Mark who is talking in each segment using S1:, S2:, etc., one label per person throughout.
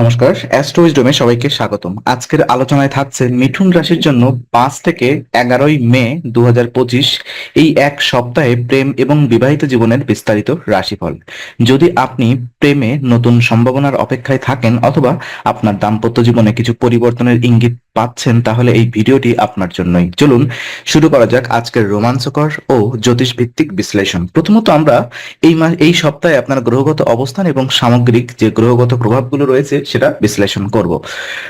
S1: নমস্কার অ্যাস্ট্রো উইজডমে সবাইকে স্বাগতম। আজকের আলোচনায় থাকছে মিঠুন রাশির জন্য পাঁচ থেকে এগারোই মে দু হাজার পঁচিশ এই এক সপ্তাহে প্রেম এবং বিবাহিত জীবনের বিস্তারিত রাশিফল। যদি আপনি প্রেমে নতুন সম্ভাবনার অপেক্ষায় থাকেন অথবা আপনার দাম্পত্য জীবনে কিছু পরিবর্তনের ইঙ্গিত পাচ্ছেন, তাহলে এই ভিডিওটি আপনার জন্যই। চলুন শুরু করা যাক আজকের রোমাঞ্চকর ও জ্যোতিষ ভিত্তিক বিশ্লেষণ। প্রথমত আমরা এই মাস এই সপ্তাহে আপনার গ্রহগত অবস্থান এবং সামগ্রিক যে গ্রহগত প্রভাবগুলো রয়েছে সেটা বিশ্লেষণ করব।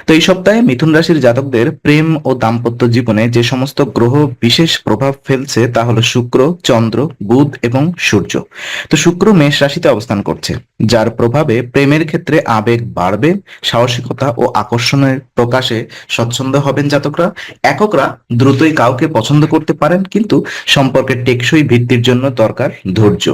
S1: তো এই সপ্তাহে মিথুন রাশির জাতকদের প্রেম ও দাম্পত্য জীবনে যে সমস্ত গ্রহ বিশেষ প্রভাব ফেলছে তা হলো শুক্র, চন্দ্র, বুধ এবং সূর্য। তো শুক্র মেষ রাশিতে অবস্থান করছে, যার প্রভাবে প্রেমের ক্ষেত্রে আবেগ বাড়বে, সাহসিকতা ও আকর্ষণের প্রকাশে স্বচ্ছন্দ হবেন জাতকরা। এককরা দ্রুতই কাউকে পছন্দ করতে পারেন, কিন্তু সম্পর্কের টেকসই ভিত্তির জন্য দরকার ধৈর্য।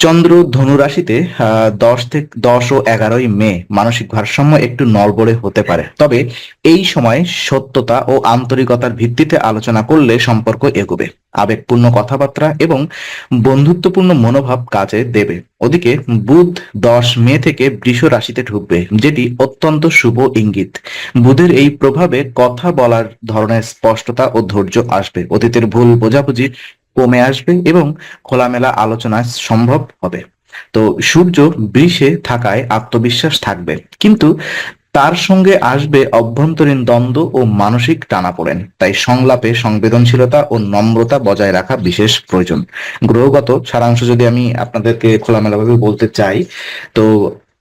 S1: চন্দ্র ধনু রাশিতে আহ, দশ থেকে দশ ও এগারোই মে মানসিক ভারসাম্য একটু নড়বড়ে হতে পারে। তবে এই সময় সত্যতা ও আন্তরিকতার ভিত্তিতে আলোচনা করলে সম্পর্ক এগোবে। আবেগপূর্ণ কথাবার্তা এবং বন্ধুত্বপূর্ণ মনোভাব কাজে দেবে। ওদিকে বুধ দশ মে থেকে বৃষ রাশিতে ঢুকবে যেটি অত্যন্ত শুভ ইঙ্গিত। বুধের এই প্রভাবে কথা বলার ধরনের স্পষ্টতা ও ধৈর্য আসবে। অতীতের ভুল বোঝাবুঝি কমে আসবে এবং খোলামেলা আলোচনা সম্ভব হবে। তো সূর্য বৃষে থাকায় আত্মবিশ্বাস থাকবে। কিন্তু তার সঙ্গে আসবে অভ্যন্তরীণ দ্বন্দ্ব ও মানসিক টানাপোড়েন। তাই সংলাপে সংবেদনশীলতা ও নম্রতা বজায় রাখা বিশেষ প্রয়োজন। গ্রহগত সারাংশ যদি আমি আপনাদেরকে খোলামেলাভাবে বলতে চাই, তো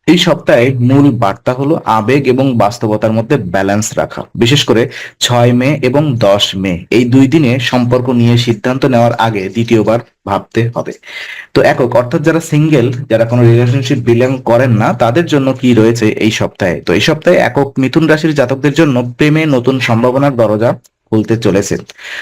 S1: এই সপ্তাহে মূল বার্তা হলো আবেগ এবং বাস্তবতার মধ্যে ব্যালেন্স রাখা। বিশেষ করে ছয় মে এবং দশ মে, এই দুই দিনে সম্পর্ক নিয়ে সিদ্ধান্ত নেওয়ার আগে দ্বিতীয়বার ভাবতে হবে। তো একক, অর্থাৎ যারা সিঙ্গেল যারা কোনো রিলেশনশিপ বিলং করেন না, তাদের জন্য কি রয়েছে এই সপ্তাহে? তো এই সপ্তাহে একক মিথুন রাশির জাতকদের জন্য প্রেমে নতুন সম্ভাবনার দরজা খুলতে চলেছে।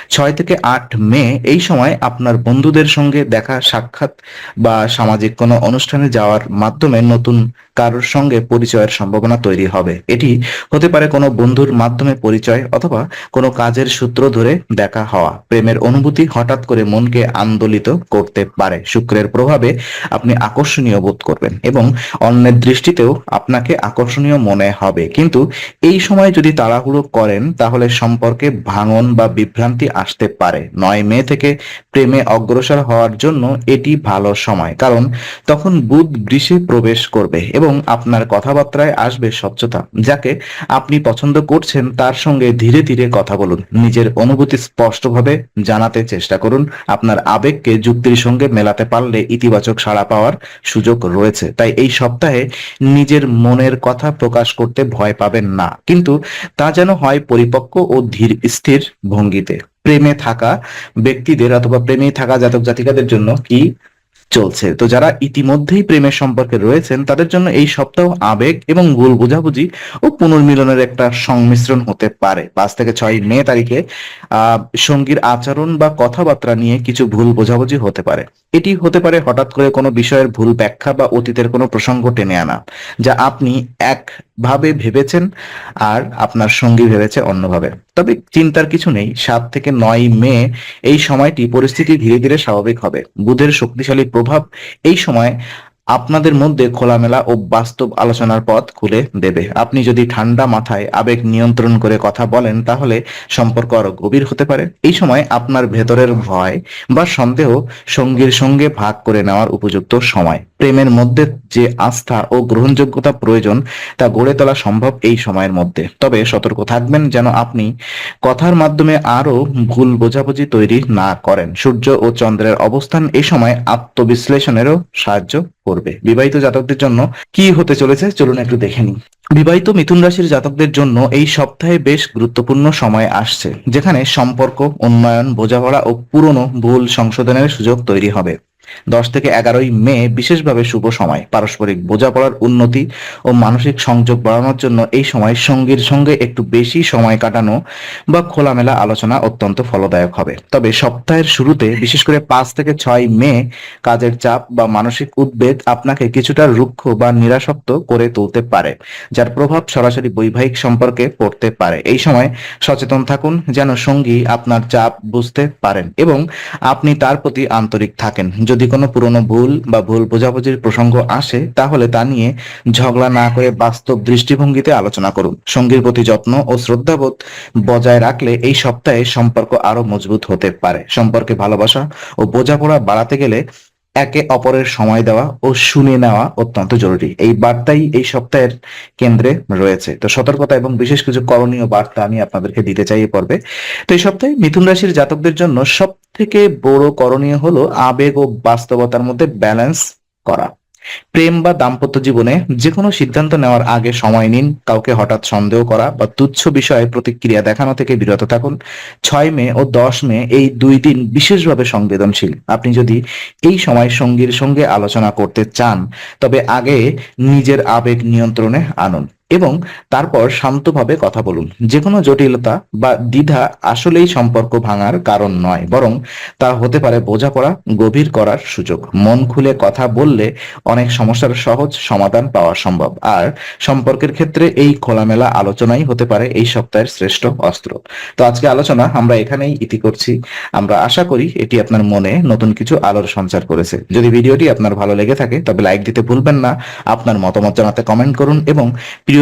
S1: ছয় থেকে আট মে এই সময় আপনার বন্ধুদের সঙ্গে দেখা, সাক্ষাৎ বা সামাজিক কোনো অনুষ্ঠানে যাওয়ার মাধ্যমে নতুন কারোর সঙ্গে পরিচয়ের সম্ভাবনা তৈরি হবে। এটি হতে পারে কোনো বন্ধুর মাধ্যমে পরিচয় অথবা কোনো কাজের সূত্র ধরে দেখা হওয়া। প্রেমের অনুভূতি হঠাৎ করে মনকে আন্দোলিত করতে পারে। শুক্রের প্রভাবে আপনি আকর্ষণীয় বোধ করবেন এবং অন্যের দৃষ্টিতেও আপনাকে আকর্ষণীয় মনে হবে। কিন্তু এই সময় যদি তাড়াহুড়ো করেন, তাহলে সম্পর্কে ভাঙন বা বিভ্রান্তি আসতে পারে। নয় মে থেকে প্রেমে অগ্রসর হওয়ার জন্য এটি ভালো সময়, কারণ তখন বুধ বৃষে প্রবেশ করবে এবং আপনার কথাবার্তায় আসবে স্বচ্ছতা, যাকে আপনি পছন্দ করছেন তার সঙ্গে ধীরে ধীরে কথা বলুন। নিজের অনুভূতি স্পষ্টভাবে জানাতে চেষ্টা করুন। আপনার আবেগকে যুক্তির সঙ্গে মেলাতে পারলে ইতিবাচক সাড়া পাওয়ার সুযোগ রয়েছে। তাই এই সপ্তাহে নিজের মনের কথা প্রকাশ করতে ভয় পাবেন না। কিন্তু তা যেন হয় পরিপক্ক ও ধীর স্থির ভঙ্গিতে প্রেমে থাকা ব্যক্তিদের অথবা প্রেমে থাকা জাতক জাতিকাদের জন্য কি চলছে। তো যারা ইতিমধ্যেই প্রেমের সম্পর্কে রয়েছেন, তাদের জন্য এই সপ্তাহ আবেগ এবং ভুল বোঝাবুঝি ও পুনর্মিলনের একটা সংমিশ্রণ হতে পারে। পাঁচ থেকে ছয় মে তারিখে সঙ্গীর আচরণ বা কথাবার্তা নিয়ে কিছু ভুল বোঝাবুঝি হতে পারে। এটি হতে পারে হঠাৎ করে কোনো বিষয়ের ভুল ব্যাখ্যা বা অতীতের কোনো প্রসঙ্গ টেনে আনা, যা আপনি একভাবে ভেবেছেন আর আপনার সঙ্গী ভেবেছে অন্যভাবে। তবে চিন্তার কিছু নেই, সাত থেকে নয় মে এই সময়টি পরিস্থিতি ধীরে ধীরে স্বাভাবিক হবে। বুধের শক্তিশালী প্রভাব এই সময় আপনাদের মধ্যে খোলামেলা ও বাস্তব আলোচনার পথ খুলে দেবে। আপনি যদি ঠান্ডা মাথায় আবেগ নিয়ন্ত্রণ করে কথা বলেন, তাহলে সম্পর্ক আরও গভীর হতে পারে। এই সময় আপনার ভেতরের ভয় বা সন্দেহ সঙ্গীর সঙ্গে ভাগ করে নেওয়ার উপযুক্ত সময়। প্রেমের মধ্যে যে আস্থা ও গ্রহণযোগ্যতা প্রয়োজন, তা গড়ে তোলা সম্ভব এই সময়ের মধ্যে। তবে সতর্ক থাকবেন যেন আপনি কথার মাধ্যমে আরও ভুল বোঝাবুঝি তৈরি না করেন। সূর্য ও চন্দ্রের অবস্থান এই সময় আত্মবিশ্লেষণেরও সাহায্য করবে। বিবাহিত জাতকদের জন্য কি হতে চলেছে চলুন একটু দেখে নিই। বিবাহিত মিথুন রাশির জাতকদের জন্য এই সপ্তাহে বেশ গুরুত্বপূর্ণ সময় আসছে, যেখানে সম্পর্ক, উন্নয়ন, বোঝাপড়া ও পুরনো ভুল সংশোধনের সুযোগ তৈরি হবে। দশ থেকে এগারোই মে বিশেষভাবে শুভ সময়। পারস্পরিক বোঝাপড়ার উন্নতি ও মানসিক সংযোগ বাড়ানোর জন্য এই সময় সঙ্গীর সঙ্গে একটু বেশি সময় কাটানো বা খোলামেলা আলোচনা অত্যন্ত ফলদায়ক হবে। তবে সপ্তাহের শুরুতে, বিশেষ করে পাঁচ থেকে ছয় মে, কাজের চাপ বা মানসিক উদ্বেগ আপনাকে কিছুটা রুক্ষ বা নিরাসক্ত করে তুলতে পারে, যার প্রভাব সরাসরি বৈবাহিক সম্পর্কে পড়তে পারে। এই সময় সচেতন থাকুন যেন সঙ্গী আপনার চাপ বুঝতে পারেন এবং আপনি তার প্রতি আন্তরিক থাকেন। যদি যদি কোনো পুরনো ভুল বা ভুল বোঝাবুঝির প্রসঙ্গ আসে, তাহলে তা নিয়ে ঝগড়া না করে বাস্তব দৃষ্টিভঙ্গিতে আলোচনা করুন। সঙ্গীর প্রতি যত্ন ও শ্রদ্ধাবোধ বজায় রাখলে এই সপ্তাহে সম্পর্ক আরও মজবুত হতে পারে। সম্পর্কে ভালোবাসা ও বোঝাপড়া বাড়াতে গেলে একে অপরের সময় দেওয়া ও শুনে নেওয়া অত্যন্ত জরুরি। এই বার্তাই এই সপ্তাহের কেন্দ্রে রয়েছে। তো সতর্কতা এবং বিশেষ কিছু করণীয় বার্তা আমি আপনাদেরকে দিতে চাই এই পর্বে। তো এই সপ্তাহে মিথুন রাশির জাতকদের জন্য সব থেকে বড় করণীয় হলো আবেগ ও বাস্তবতার মধ্যে ব্যালেন্স করা। প্রেম বা দাম্পত্য জীবনে যে কোনো সিদ্ধান্ত নেওয়ার আগে সময় নিন, কাউকে হঠাৎ সন্দেহ করা বা তুচ্ছ বিষয়ে প্রতিক্রিয়া দেখানো থেকে বিরত থাকুন। ছয় মে ও দশ মে এই দুই দিন বিশেষভাবে সংবেদনশীল। আপনি যদি এই সময় সঙ্গীর সঙ্গে আলোচনা করতে চান, তবে আগে নিজের আবেগ নিয়ন্ত্রণে আনুন। এবং তারপর শান্তভাবে কথা বলুন। যে কোনো জটিলতা বা দ্বিধা আসলেই সম্পর্ক ভাঙার কারণ নয়, বরং তা হতে পারে বোঝাপড়া, গভীর করার সুযোগ। মন খুলে কথা বললে অনেক সমস্যার সহজ সমাধান পাওয়া সম্ভব। আর সম্পর্কের ক্ষেত্রে এই খোলামেলা আলোচনাই হতে পারে এই সপ্তাহের শ্রেষ্ঠ অস্ত্র। তো আজকে আলোচনা আমরা এখানেই ইতি করছি। আমরা আশা করি এটি আপনার মনে নতুন কিছু আলোর সঞ্চার করেছে। যদি ভিডিওটি আপনার ভালো লেগে থাকে তবে লাইক দিতে ভুলবেন না, আপনার মতামত জানাতে কমেন্ট করুন এবং